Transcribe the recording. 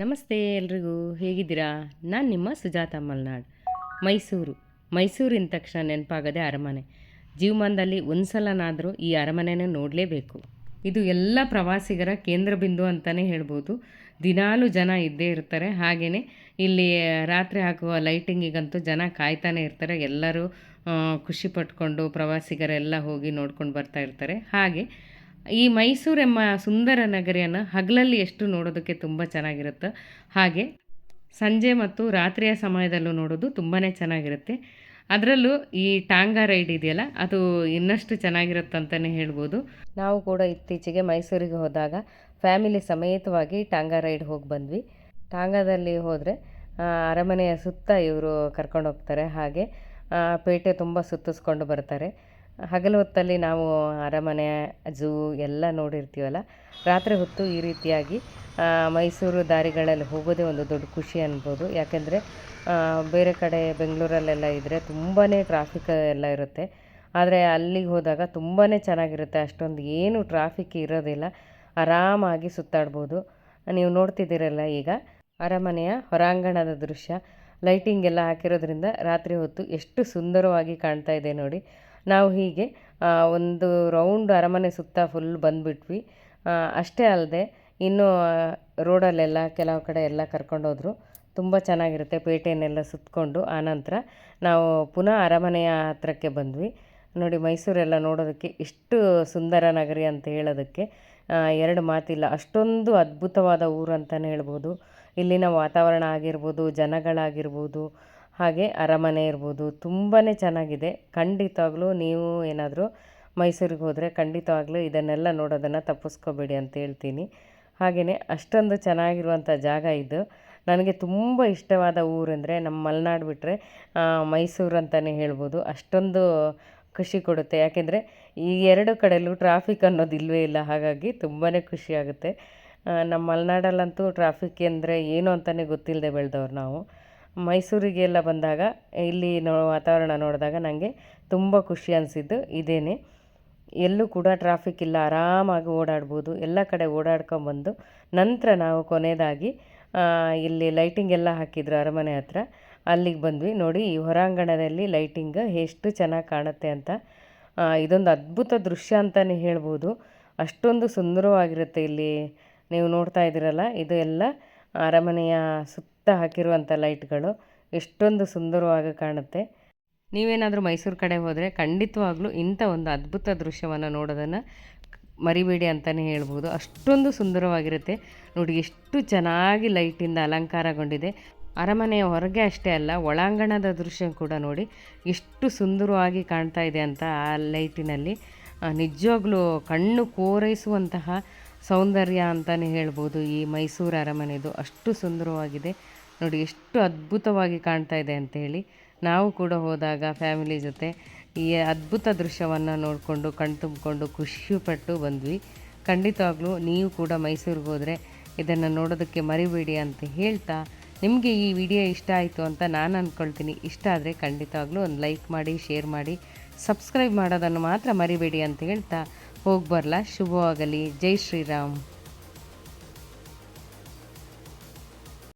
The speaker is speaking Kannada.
ನಮಸ್ತೆ ಎಲ್ರಿಗೂ, ಹೇಗಿದ್ದೀರಾ? ನಾನು ನಿಮ್ಮ ಸುಜಾತ ಮಲ್ನಾಡ್, ಮೈಸೂರು. ಮೈಸೂರಿನ ತಕ್ಷಣ ನೆನಪಾಗದೆ ಅರಮನೆ. ಜೀವಮಾನದಲ್ಲಿ ಒಂದು ಸಲನಾದರೂ ಈ ಅರಮನೆನ ನೋಡಲೇಬೇಕು. ಇದು ಎಲ್ಲ ಪ್ರವಾಸಿಗರ ಕೇಂದ್ರ ಬಿಂದು ಅಂತಲೇ ಹೇಳ್ಬೋದು. ದಿನಾಲೂ ಜನ ಇದ್ದೇ ಇರ್ತಾರೆ. ಹಾಗೆಯೇ ಇಲ್ಲಿ ರಾತ್ರಿ ಹಾಕುವ ಲೈಟಿಂಗಿಗಂತೂ ಜನ ಕಾಯ್ತಾನೆ ಇರ್ತಾರೆ. ಎಲ್ಲರೂ ಖುಷಿ ಪಟ್ಕೊಂಡು ಪ್ರವಾಸಿಗರೆಲ್ಲ ಹೋಗಿ ನೋಡ್ಕೊಂಡು ಬರ್ತಾ ಇರ್ತಾರೆ. ಹಾಗೆ ಈ ಮೈಸೂರು ಎಂಬ ಸುಂದರ ನಗರಿಯನ್ನು ಹಗಲಲ್ಲಿ ಎಷ್ಟು ನೋಡೋದಕ್ಕೆ ತುಂಬ ಚೆನ್ನಾಗಿರುತ್ತೆ. ಹಾಗೆ ಸಂಜೆ ಮತ್ತು ರಾತ್ರಿಯ ಸಮಯದಲ್ಲೂ ನೋಡೋದು ತುಂಬಾ ಚೆನ್ನಾಗಿರುತ್ತೆ. ಅದರಲ್ಲೂ ಈ ಟಾಂಗಾ ರೈಡ್ ಇದೆಯಲ್ಲ, ಅದು ಇನ್ನಷ್ಟು ಚೆನ್ನಾಗಿರುತ್ತೆ ಅಂತಲೇ ಹೇಳ್ಬೋದು. ನಾವು ಕೂಡ ಇತ್ತೀಚೆಗೆ ಮೈಸೂರಿಗೆ ಹೋದಾಗ ಫ್ಯಾಮಿಲಿ ಸಮೇತವಾಗಿ ಟಾಂಗಾ ರೈಡ್ ಹೋಗಿ ಬಂದ್ವಿ. ಟಾಂಗಾದಲ್ಲಿ ಹೋದರೆ ಅರಮನೆಯ ಸುತ್ತ ಇವರು ಕರ್ಕೊಂಡು ಹೋಗ್ತಾರೆ. ಹಾಗೆ ಪೇಟೆ ತುಂಬ ಸುತ್ತಿಸ್ಕೊಂಡು ಬರ್ತಾರೆ. ಹಗಲು ಹೊತ್ತಲ್ಲಿ ನಾವು ಅರಮನೆ, ಝೂ ಎಲ್ಲ ನೋಡಿರ್ತೀವಲ್ಲ, ರಾತ್ರಿ ಹೊತ್ತು ಈ ರೀತಿಯಾಗಿ ಮೈಸೂರು ದಾರಿಗಳಲ್ಲಿ ಹೋಗೋದೇ ಒಂದು ದೊಡ್ಡ ಖುಷಿ ಅನ್ಬೋದು. ಯಾಕೆಂದರೆ ಬೇರೆ ಕಡೆ ಬೆಂಗಳೂರಲ್ಲೆಲ್ಲ ಇದ್ದರೆ ತುಂಬಾ ಟ್ರಾಫಿಕ್ ಎಲ್ಲ ಇರುತ್ತೆ. ಆದರೆ ಅಲ್ಲಿಗೆ ಹೋದಾಗ ತುಂಬಾ ಚೆನ್ನಾಗಿರುತ್ತೆ. ಅಷ್ಟೊಂದು ಏನು ಟ್ರಾಫಿಕ್ ಇರೋದಿಲ್ಲ. ಆರಾಮಾಗಿ ಸುತ್ತಾಡ್ಬೋದು. ನೀವು ನೋಡ್ತಿದ್ದೀರಲ್ಲ ಈಗ, ಅರಮನೆಯ ಹೊರಾಂಗಣದ ದೃಶ್ಯ. ಲೈಟಿಂಗ್ ಎಲ್ಲ ಹಾಕಿರೋದ್ರಿಂದ ರಾತ್ರಿ ಹೊತ್ತು ಎಷ್ಟು ಸುಂದರವಾಗಿ ಕಾಣ್ತಾ ಇದೆ ನೋಡಿ. ನಾವು ಹೀಗೆ ಒಂದು ರೌಂಡ್ ಅರಮನೆ ಸುತ್ತ ಫುಲ್ ಬಂದುಬಿಟ್ವಿ. ಅಷ್ಟೇ ಅಲ್ಲದೆ ಇನ್ನೂ ರೋಡಲ್ಲೆಲ್ಲ ಕೆಲವು ಕಡೆ ಎಲ್ಲ ಕರ್ಕೊಂಡೋದ್ರು ತುಂಬ ಚೆನ್ನಾಗಿರುತ್ತೆ ಪೇಟೆಯನ್ನೆಲ್ಲ ಸುತ್ತಕೊಂಡು ಆನಂತರ ನಾವು ಪುನಃ ಅರಮನೆಯ ಹತ್ರಕ್ಕೆ ಬಂದ್ವಿ. ನೋಡಿ, ಮೈಸೂರೆಲ್ಲ ನೋಡೋದಕ್ಕೆ ಇಷ್ಟು ಸುಂದರ ನಗರಿ ಅಂತ ಹೇಳೋದಕ್ಕೆ ಎರಡು ಮಾತಿಲ್ಲ. ಅಷ್ಟೊಂದು ಅದ್ಭುತವಾದ ಊರು ಅಂತಲೇ ಹೇಳ್ಬೋದು. ಇಲ್ಲಿನ ವಾತಾವರಣ ಆಗಿರ್ಬೋದು, ಜನಗಳಾಗಿರ್ಬೋದು ಹಾಗೆ ಅರಮನೆ ಇರ್ಬೋದು ತುಂಬಾ ಚೆನ್ನಾಗಿದೆ. ಖಂಡಿತವಾಗ್ಲೂ ನೀವು ಏನಾದರೂ ಮೈಸೂರಿಗೆ ಹೋದರೆ ಖಂಡಿತವಾಗ್ಲೂ ಇದನ್ನೆಲ್ಲ ನೋಡೋದನ್ನು ತಪ್ಪಿಸ್ಕೋಬೇಡಿ ಅಂತ ಹೇಳ್ತೀನಿ. ಹಾಗೆಯೇ ಅಷ್ಟೊಂದು ಚೆನ್ನಾಗಿರುವಂಥ ಜಾಗ ಇದು. ನನಗೆ ತುಂಬ ಇಷ್ಟವಾದ ಊರೆಂದರೆ ನಮ್ಮ ಮಲೆನಾಡು ಬಿಟ್ಟರೆ ಮೈಸೂರು ಅಂತಲೇ ಹೇಳ್ಬೋದು. ಅಷ್ಟೊಂದು ಖುಷಿ ಕೊಡುತ್ತೆ. ಯಾಕೆಂದರೆ ಈ ಎರಡು ಕಡೆಯಲ್ಲೂ ಟ್ರಾಫಿಕ್ ಅನ್ನೋದು ಇಲ್ಲವೇ ಇಲ್ಲ. ಹಾಗಾಗಿ ತುಂಬಾ ಖುಷಿಯಾಗುತ್ತೆ ನಮ್ಮ ಮಲೆನಾಡಲ್ಲಂತೂ ಟ್ರಾಫಿಕ್ ಅಂದರೆ ಏನು ಅಂತಲೇ ಗೊತ್ತಿಲ್ಲದೆ ಬೆಳೆದವ್ರು ನಾವು. ಮೈಸೂರಿಗೆಲ್ಲ ಬಂದಾಗ, ಇಲ್ಲಿ ನೋ, ವಾತಾವರಣ ನೋಡಿದಾಗ ನನಗೆ ತುಂಬ ಖುಷಿ ಅನಿಸಿದ್ದು ಇದೇನೆ. ಎಲ್ಲೂ ಕೂಡ ಟ್ರಾಫಿಕ್ ಇಲ್ಲ, ಆರಾಮಾಗಿ ಓಡಾಡ್ಬೋದು, ಎಲ್ಲ ಕಡೆ ಓಡಾಡ್ಕೊಂಬಂದು ನಂತರ ನಾವು ಕೊನೆಯದಾಗಿ ಇಲ್ಲಿ ಲೈಟಿಂಗ್ ಎಲ್ಲ ಹಾಕಿದ್ರು ಅರಮನೆ ಹತ್ರ. ಅಲ್ಲಿಗೆ ಬಂದ್ವಿ. ನೋಡಿ, ಈ ಹೊರಾಂಗಣದಲ್ಲಿ ಲೈಟಿಂಗ್ ಎಷ್ಟು ಚೆನ್ನಾಗಿ ಕಾಣುತ್ತೆ ಅಂತ. ಇದೊಂದು ಅದ್ಭುತ ದೃಶ್ಯ ಅಂತಲೇ ಹೇಳ್ಬೋದು. ಅಷ್ಟೊಂದು ಸುಂದರವಾಗಿರುತ್ತೆ ಇಲ್ಲಿ. ನೀವು ನೋಡ್ತಾ ಇದ್ದೀರಲ್ಲ, ಇದು ಎಲ್ಲ ಅರಮನೆಯ ಸುತ್ತ ಹಾಕಿರುವಂಥ ಲೈಟ್ಗಳು ಎಷ್ಟೊಂದು ಸುಂದರವಾಗಿ ಕಾಣುತ್ತೆ. ನೀವೇನಾದರೂ ಮೈಸೂರು ಕಡೆ ಹೋದರೆ ಖಂಡಿತವಾಗ್ಲೂ ಇಂಥ ಒಂದು ಅದ್ಭುತ ದೃಶ್ಯವನ್ನು ನೋಡೋದನ್ನು ಮರಿಬೇಡಿ ಅಂತಲೇ ಹೇಳ್ಬೋದು. ಅಷ್ಟೊಂದು ಸುಂದರವಾಗಿರುತ್ತೆ. ನೋಡಿ, ಎಷ್ಟು ಚೆನ್ನಾಗಿ ಲೈಟಿಂದ ಅಲಂಕಾರಗೊಂಡಿದೆ. ಅರಮನೆಯ ಹೊರಗೆ ಅಷ್ಟೇ ಅಲ್ಲ, ಒಳಾಂಗಣದ ದೃಶ್ಯ ಕೂಡ ನೋಡಿ ಎಷ್ಟು ಸುಂದರವಾಗಿ ಕಾಣ್ತಾ ಇದೆ ಅಂತ ಆ ಲೈಟಿನಲ್ಲಿ. ನಿಜವಾಗ್ಲೂ ಕಣ್ಣು ಕೋರೈಸುವಂತಹ ಸೌಂದರ್ಯ ಅಂತಲೇ ಹೇಳ್ಬೋದು. ಈ ಮೈಸೂರು ಅರಮನೆದು ಅಷ್ಟು ಸುಂದರವಾಗಿದೆ. ನೋಡಿ, ಎಷ್ಟು ಅದ್ಭುತವಾಗಿ ಕಾಣ್ತಾ ಇದೆ ಅಂತ ಹೇಳಿ. ನಾವು ಕೂಡ ಹೋದಾಗ ಫ್ಯಾಮಿಲಿ ಜೊತೆ ಈ ಅದ್ಭುತ ದೃಶ್ಯವನ್ನು ನೋಡಿಕೊಂಡು, ಕಣ್ ತುಂಬಿಕೊಂಡು ಖುಷಿಪಟ್ಟು ಬಂದ್ವಿ. ಖಂಡಿತವಾಗ್ಲೂ ನೀವು ಕೂಡ ಮೈಸೂರಿಗೆ ಹೋದರೆ ಇದನ್ನು ನೋಡೋದಕ್ಕೆ ಮರಿಬೇಡಿ ಅಂತ ಹೇಳ್ತಾ, ನಿಮಗೆ ಈ ವಿಡಿಯೋ ಇಷ್ಟ ಆಯಿತು ಅಂತ ನಾನು ಅಂದ್ಕೊಳ್ತೀನಿ ಇಷ್ಟ ಆದರೆ ಖಂಡಿತವಾಗ್ಲೂ ಒಂದು ಲೈಕ್ ಮಾಡಿ, ಶೇರ್ ಮಾಡಿ. ಸಬ್ಸ್ಕ್ರೈಬ್ ಮಾಡೋದನ್ನು ಮಾತ್ರ ಮರಿಬೇಡಿ ಅಂತ ಹೇಳ್ತಾ ಹೋಗಿ ಬರಲಾ ಶುಭವಾಗಲಿ. ಜೈ ಶ್ರೀರಾಮ್.